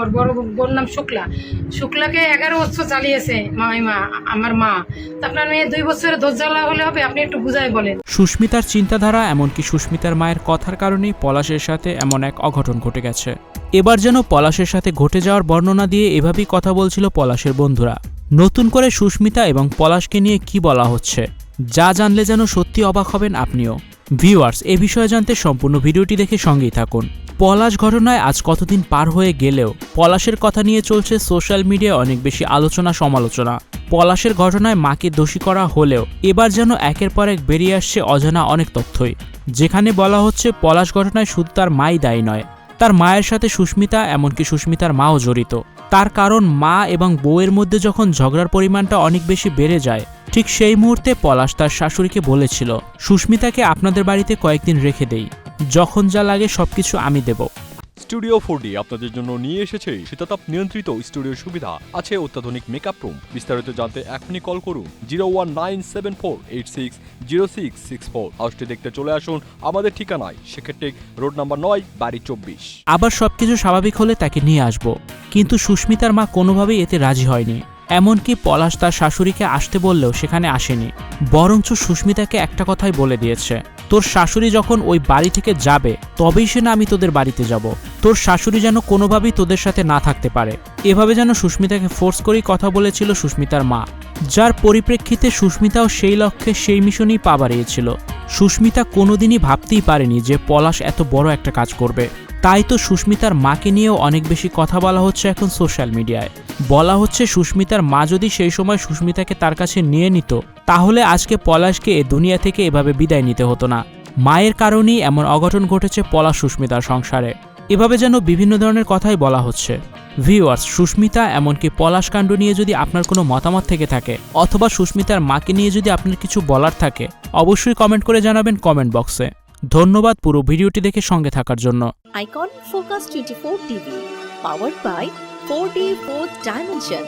ওর বড় বোন নাম শুক্লা। শুক্লাকে এগারো বছর চালিয়েছে মামিমা আমার মা। আপনার মেয়ে দুই বছরের ধৈর্য হলে হবে, আপনি একটু বুঝাই বলেন। সুস্মিতার চিন্তাধারা এমনকি সুস্মিতার মায়ের কথার কারণেই পলাশের সাথে এমন এক অঘটন ঘটে গেছে। এবার যেন পলাশের সাথে ঘটে যাওয়ার বর্ণনা দিয়ে এভাবেই কথা বলছিল পলাশের বন্ধুরা। নতুন করে সুস্মিতা এবং পলাশকে নিয়ে কি বলা হচ্ছে, যা জানলে যেন সত্যি অবাক হবেন আপনিও। ভিউয়ার্স, এ বিষয়ে জানতে সম্পূর্ণ ভিডিওটি দেখে সঙ্গেই থাকুন। পলাশ ঘটনায় আজ কতদিন পার হয়ে গেলেও পলাশের কথা নিয়ে চলছে সোশ্যাল মিডিয়ায় অনেক বেশি আলোচনা সমালোচনা। পলাশের ঘটনায় মাকে দোষী করা হলেও এবার যেন একের পর এক বেরিয়ে আসছে অজানা অনেক তথ্যই। যেখানে বলা হচ্ছে, পলাশ ঘটনায় শুধু তার মাই দায়ী নয়, তার মায়ের সাথে সুস্মিতা, এমনকি সুস্মিতার মাও জড়িত। তার কারণ মা এবং বউয়ের মধ্যে যখন ঝগড়ার পরিমাণটা অনেক বেশি বেড়ে যায়, ঠিক সেই মুহূর্তে পলাশ তার শাশুড়িকে বলেছিল, সুস্মিতাকে আপনাদের বাড়িতে কয়েকদিন রেখে দেই। যখন যা লাগে সবকিছু আমি দেব। স্টুডিও ফোর ডি আপনাদের জন্য নিয়ে এসেছে শীতাতাপ নিয়ন্ত্রিত স্টুডিও সুবিধা। আছে অত্যাধুনিক মেকআপ রুম। বিস্তারিত জানতে এখনই কল করুন zero one nine seven four eight six zero six six four. হাউসটি দেখতে চলে আসুন আমাদের ঠিকানায়। সেক্ষেত্রে রোড নাম্বার নয় বাড়ি চব্বিশ। আবার সবকিছু স্বাভাবিক হলে তাকে নিয়ে আসব। কিন্তু সুস্মিতার মা কোনোভাবেই এতে রাজি হয়নি। এমনকি পলাশ তার শাশুড়িকে আসতে বললেও সেখানে আসেনি। বরঞ্চ সুস্মিতাকে একটা কথাই বলে দিয়েছে। তোর শাশুড়ি যখন ওই বাড়ি থেকে যাবে, তবেই সে না আমি তোদের বাড়িতে যাব। তোর শাশুড়ি যেন কোনোভাবেই তোদের সাথে না থাকতে পারে। এভাবে যেন সুস্মিতাকে ফোর্স করেই কথা বলেছিল সুস্মিতার মা। যার পরিপ্রেক্ষিতে সুস্মিতাও সেই লক্ষ্যে সেই মিশনেই পা বাড়িয়েছিল। সুস্মিতা কোনোদিনই ভাবতেই পারেনি যে পলাশ এত বড় একটা কাজ করবে। তাই তো সুস্মিতার মাকে নিয়েও অনেক বেশি কথা বলা হচ্ছে এখন সোশ্যাল মিডিয়ায়। বলা হচ্ছে সুস্মিতার মা যদি সেই সময় সুস্মিতাকে তার কাছে নিয়ে নিত, তাহলে আজকে পলাশকে এ দুনিয়া থেকে এভাবে বিদায় নিতে হতো না। মায়ের কারণেই এমন অঘটন ঘটেছে পলাশ সুস্মিতার সংসারে। এভাবে যেন বিভিন্ন ধরনের কথাই বলা হচ্ছে। ভিউয়ার্স, সুস্মিতা এমনকি পলাশ কাণ্ড নিয়ে যদি আপনার কোনো মতামত থেকে থাকে, অথবা সুস্মিতার মাকে নিয়ে যদি আপনার কিছু বলার থাকে, অবশ্যই কমেন্ট করে জানাবেন কমেন্ট বক্সে। ধন্যবাদ পুরো ভিডিওটি দেখে সঙ্গে থাকার জন্য। Icon focus twenty four 24 powered by four 4D four dimension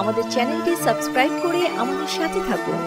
আমাদের চ্যানেলটি সাবস্ক্রাইব করে আমাদের সাথে থাকুন।